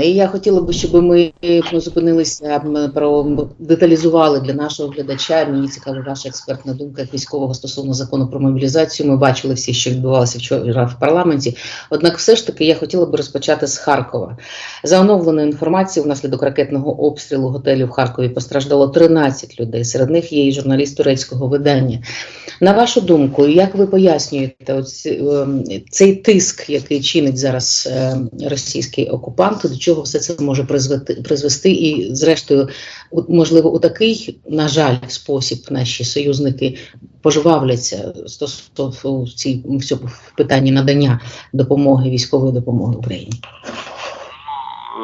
І я хотіла би, щоб ми зупинилися про деталізували для нашого глядача. Мені цікава ваша експертна думка як військового стосовно закону про мобілізацію. Ми бачили всі, що відбувалося вчора в парламенті. Однак, все ж таки, я хотіла би розпочати з Харкова. За оновленою інформацією, внаслідок ракетного обстрілу готелю в Харкові постраждало 13 людей. Серед них є і журналіст турецького видання. На вашу думку, як ви пояснюєте оці, ем, цей тиск, який чинить зараз ем, російський окупант, чого все це може призвести, призвести? І, зрештою, можливо, у такий, на жаль, спосіб наші союзники пожвавляться стосовно в цій в питанні надання допомоги, військової допомоги Україні.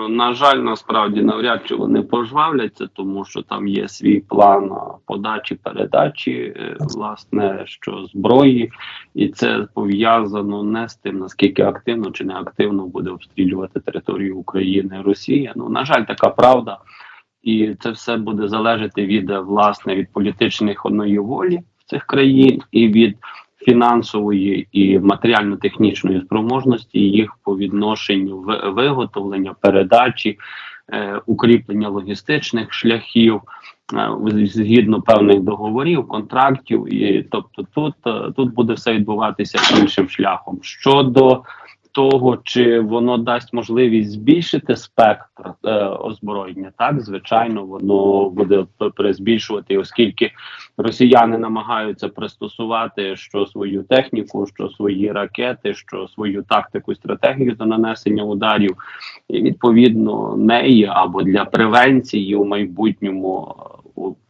На жаль, насправді навряд чи вони пожвавляться, тому що там є свій план подачі передачі, е, власне, що зброї, і це пов'язано не з тим, наскільки активно чи не активно буде обстрілювати територію України Росія. Ну на жаль, така правда, і це все буде залежати від власне від політичних одної волі в цих країн і від фінансової і матеріально-технічної спроможності їх по відношенню виготовлення, передачі, е, укріплення логістичних шляхів е, згідно певних договорів, контрактів. І тобто, тут, е, тут буде все відбуватися іншим шляхом. Щодо того, чи воно дасть можливість збільшити спектр е, озброєння, так звичайно, воно буде перезбільшувати, оскільки росіяни намагаються пристосувати що свою техніку, що свої ракети, що свою тактику стратегію до нанесення ударів, і відповідно неї або для превенції у майбутньому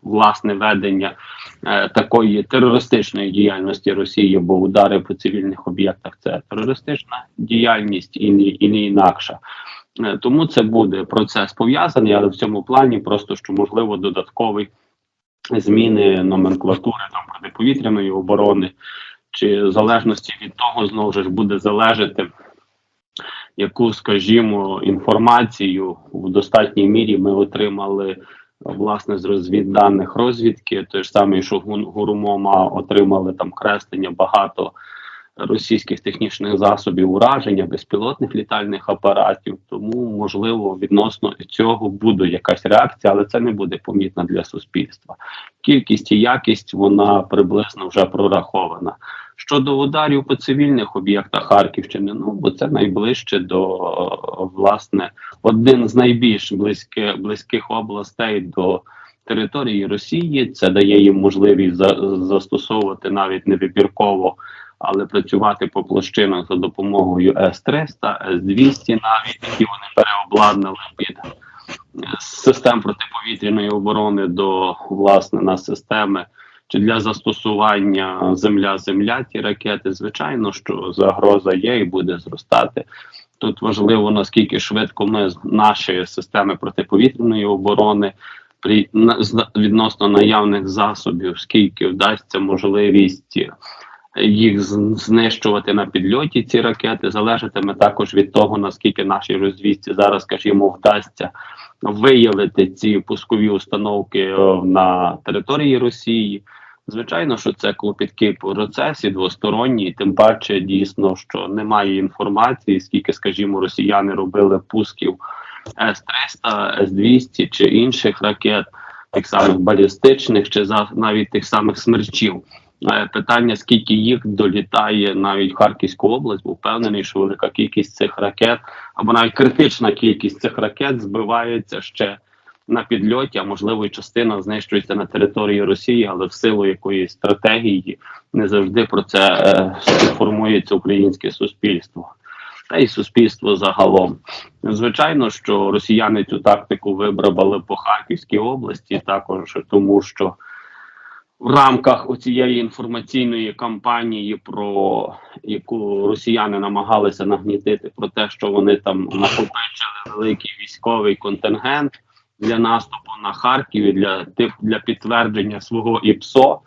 власне ведення е, такої терористичної діяльності Росії, бо удари по цивільних об'єктах це терористична діяльність і не, і не інакша. Е, Тому це буде процес пов'язаний, але в цьому плані просто що можливо додатковий зміни номенклатури там протиповітряної оборони, чи в залежності від того знову ж буде залежати, яку, скажімо, інформацію в достатній мірі ми отримали власне з розвідданих розвідки. Той ж самий, що Гурумома отримали там креслення багато російських технічних засобів ураження, безпілотних літальних апаратів. Тому можливо відносно цього буде якась реакція, але це не буде помітна для суспільства. Кількість і якість вона приблизно вже прорахована. Щодо ударів по цивільних об'єктах Харківщини, ну бо це найближче до власне один з найбільш близьких близьких областей до території Росії. Це дає їм можливість за, застосовувати навіть не вибірково, але працювати по площинах за допомогою С-300, С-200 навіть які вони переобладнали під е, систем протиповітряної оборони до власне на системи чи для застосування земля-земля ті ракети, звичайно, що загроза є і буде зростати. Тут важливо наскільки швидко ми з нашої системи протиповітряної оборони при відносно наявних засобів, скільки вдасться можливість їх знищувати на підльоті ці ракети, залежатиме також від того, наскільки нашій розвідці зараз, скажімо, вдасться виявити ці пускові установки е, на території Росії. Звичайно, що це клопіткий процес і двосторонній, тим паче дійсно, що немає інформації, скільки, скажімо, росіяни робили пусків С-300, С-200 чи інших ракет, тих самих балістичних, чи навіть тих самих смерчів. Е, Питання, скільки їх долітає навіть в Харківську область, був впевнений, що велика кількість цих ракет, або навіть критична кількість цих ракет збивається ще на підльоті, а можливо, і частина знищується на території Росії, але в силу якоїсь стратегії не завжди про це е, формується українське суспільство. Та й суспільство загалом. Звичайно, що росіяни цю тактику вибрали по Харківській області, також тому, що в рамках оцієї інформаційної кампанії, про яку росіяни намагалися нагнітити, про те, що вони там накопичили великий військовий контингент для наступу на Харків і для для підтвердження свого ІПСО.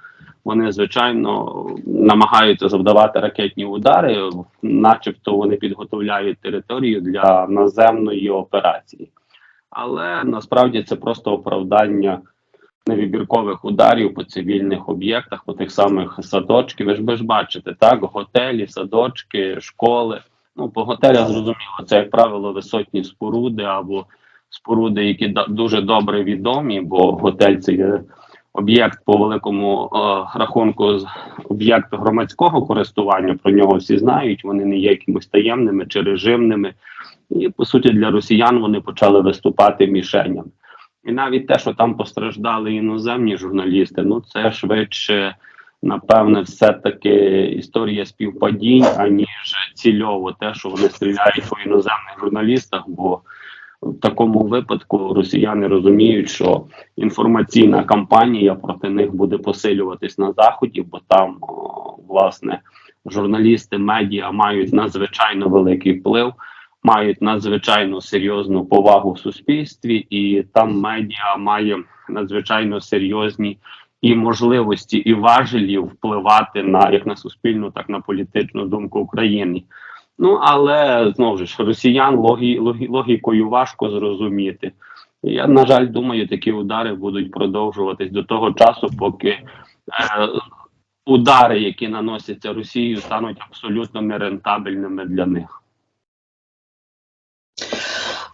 Вони звичайно намагаються завдавати ракетні удари, начебто вони підготовляють територію для наземної операції. Але насправді це просто оправдання невибіркових ударів по цивільних об'єктах, по тих самих садочків. Ви ж ви ж бачите, так, готелі, садочки, школи. Ну, по готелях зрозуміло, це як правило висотні споруди або споруди, які дуже добре відомі, бо готель це є об'єкт по великому е, рахунку, з- об'єкт громадського користування. Про нього всі знають. Вони не є якимось таємними чи режимними. І по суті для росіян вони почали виступати мішенями. І навіть те, що там постраждали іноземні журналісти, ну це швидше, напевне, все-таки історія співпадінь, аніж цільово те, що вони стріляють по іноземних журналістах. Бо в такому випадку росіяни розуміють, що інформаційна кампанія проти них буде посилюватись на заході, бо там о, власне журналісти, медіа мають надзвичайно великий вплив мають надзвичайно серйозну повагу в суспільстві, і там медіа має надзвичайно серйозні і можливості, і важелі впливати на як на суспільну, так на політичну думку України. Ну але знову ж росіян логі, логі, логікою важко зрозуміти. Я на жаль думаю, такі удари будуть продовжуватись до того часу, поки е, удари, які наносяться Росією, стануть абсолютно нерентабельними для них.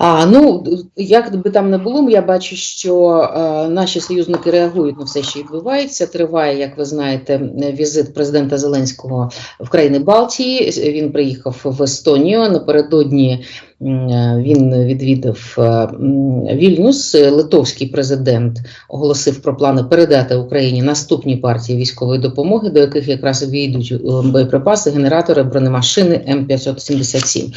А ну як би там не було, я бачу, що а, наші союзники реагують на все, що відбувається. Триває, як ви знаєте, візит президента Зеленського в країни Балтії. Він приїхав в Естонію. Напередодні е, він відвідав е, Вільнюс. Литовський президент оголосив про плани передати Україні наступні партії військової допомоги, до яких якраз війдуть е, боєприпаси, генератори, бронемашини М 577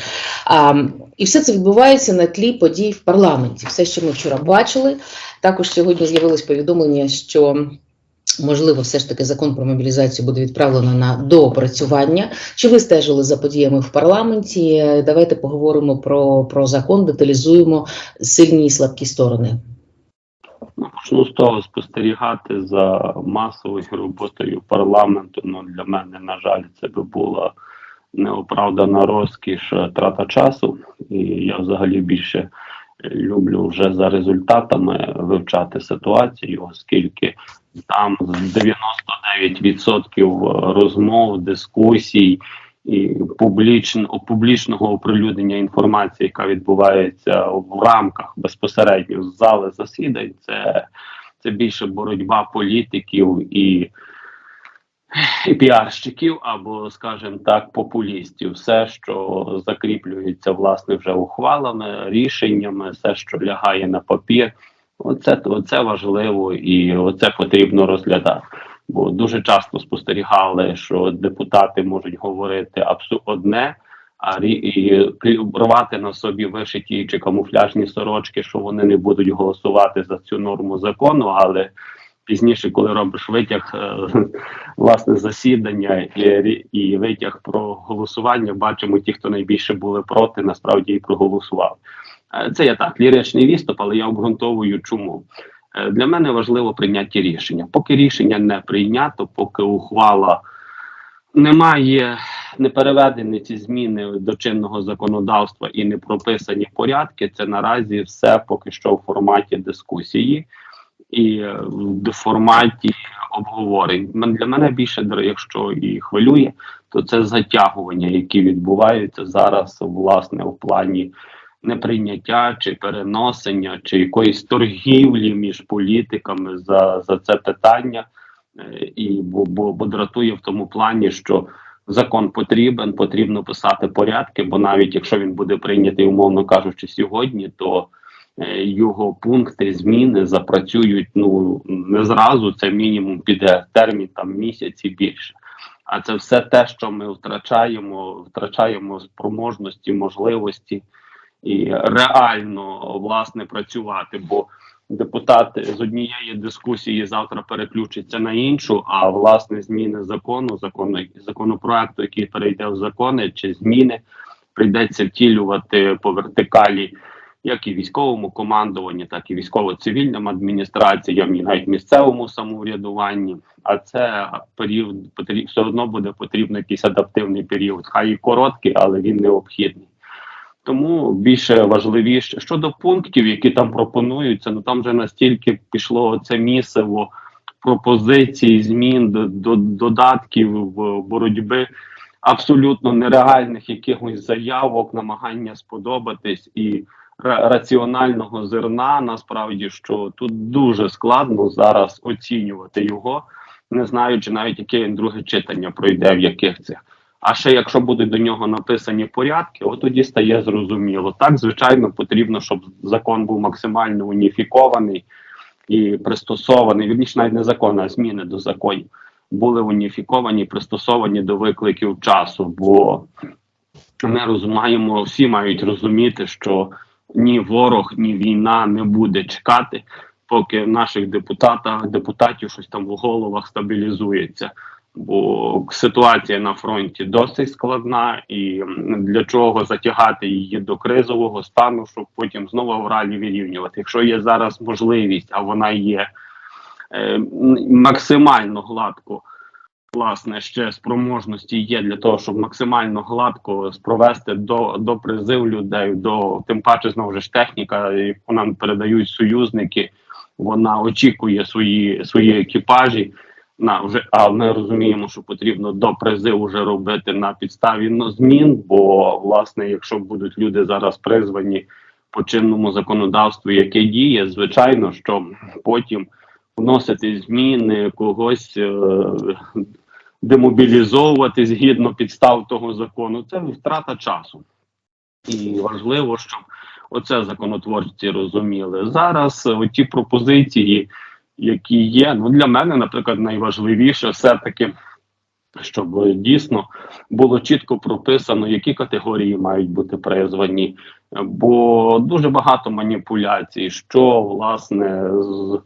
і все це відбувається на тлі подій в парламенті. Все, що ми вчора бачили. Також сьогодні з'явилось повідомлення, що можливо, все ж таки закон про мобілізацію буде відправлено на доопрацювання. Чи ви стежили за подіями в парламенті? Давайте поговоримо про, про закон, деталізуємо сильні і слабкі сторони. Ну, Почну з того спостерігати за масовою роботою парламенту. Ну для мене, на жаль, це би була неоправдана розкіш е, трата часу. І я взагалі більше люблю вже за результатами вивчати ситуацію, оскільки там з 99% розмов, дискусій і публічно, публічного оприлюднення інформації, яка відбувається в рамках безпосередньо з зали засідань, це, це більше боротьба політиків і і піарщиків або, скажімо так, популістів, все, що закріплюється власне вже ухвалами, рішеннями, все, що лягає на папір, оце, оце важливо і оце потрібно розглядати. Бо дуже часто спостерігали, що депутати можуть говорити абсолютно одне, а і рвати на собі вишиті чи камуфляжні сорочки, що вони не будуть голосувати за цю норму закону, але пізніше, коли робиш витяг е, власне засідання і, і витяг про голосування, бачимо ті, хто найбільше були проти, насправді і проголосували. Е, Це я так ліричний відступ, але я обґрунтовую, чому. Е, Для мене важливо прийняття рішення. Поки рішення не прийнято, поки ухвала немає, не переведені ці зміни до чинного законодавства і не прописані порядки. Це наразі все поки що в форматі дискусії і е, в форматі обговорень. Для мене більше, якщо і хвилює, то це затягування, які відбуваються зараз, власне, в плані неприйняття чи переносення, чи якоїсь торгівлі між політиками за, за це питання. Е, І бо, бо, бо дратує в тому плані, що закон потрібен, потрібно писати порядки, бо навіть якщо він буде прийнятий, умовно кажучи, сьогодні, то е, його пункти зміни запрацюють ну не зразу. Це мінімум піде термін там місяць і більше. А це все те, що ми втрачаємо, втрачаємо спроможності, можливості і реально власне працювати. Бо депутати з однієї дискусії завтра переключаться на іншу, а власне зміни закону, закону законопроекту, який перейде в закони чи зміни, прийдеться втілювати по вертикалі. Як і військовому командуванні, так і військово-цивільним адміністраціям, і навіть місцевому самоврядуванні. А це період все одно буде потрібен якийсь адаптивний період. Хай і короткий, але він необхідний. Тому більше важливіше щодо пунктів, які там пропонуються. Ну там вже настільки пішло це місиво пропозицій, змін до, до додатків в боротьби. абсолютно нереальних якихось заявок, намагання сподобатись і раціонального зерна. Насправді, що тут дуже складно зараз оцінювати його, не знаючи навіть яке друге читання пройде, в яких цих. А ще якщо будуть до нього написані порядки, от тоді стає зрозуміло. Так, звичайно, потрібно, щоб закон був максимально уніфікований і пристосований. Вірніше, навіть не закон, а зміни до законів були уніфіковані, пристосовані до викликів часу. Бо ми розуміємо, всі мають розуміти, що ні ворог, ні війна не буде чекати, поки наших депутатах, депутатів щось там в головах стабілізується. Бо ситуація на фронті досить складна, і для чого затягати її до кризового стану, щоб потім знову в ралі вирівнювати. Якщо є зараз можливість, а вона є е, максимально гладко, власне, ще спроможності є для того, щоб максимально гладко спровести до, до призив людей, до тим паче знову ж техніка, яку нам передають союзники. Вона очікує свої свої екіпажі. На вже а ми розуміємо, що потрібно до призиву вже робити на підставі змін. Бо власне, якщо будуть люди зараз призвані по чинному законодавству, яке діє, звичайно, що потім вносити зміни, когось е, демобілізовувати згідно підстав того закону, це втрата часу. І важливо, щоб оце законотворці розуміли. Зараз е, ті пропозиції, які є, ну для мене, наприклад, найважливіше все-таки, щоб дійсно було чітко прописано, які категорії мають бути призвані, бо дуже багато маніпуляцій, що власне з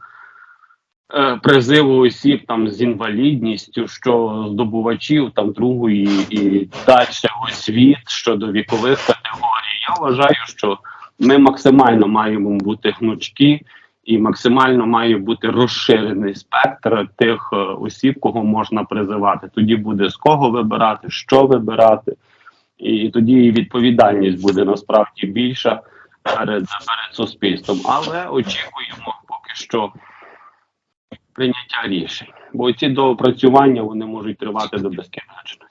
е, призиву осіб там з інвалідністю, що здобувачів там другої і далі освіт щодо вікових категорій. Я вважаю, що ми максимально маємо бути гнучкі і максимально має бути розширений спектр тих е, осіб, кого можна призивати. Тоді буде з кого вибирати, що вибирати, і тоді і відповідальність буде насправді більша перед, перед суспільством. Але очікуємо поки що прийняття рішень, бо ці доопрацювання вони можуть тривати до безкінечності.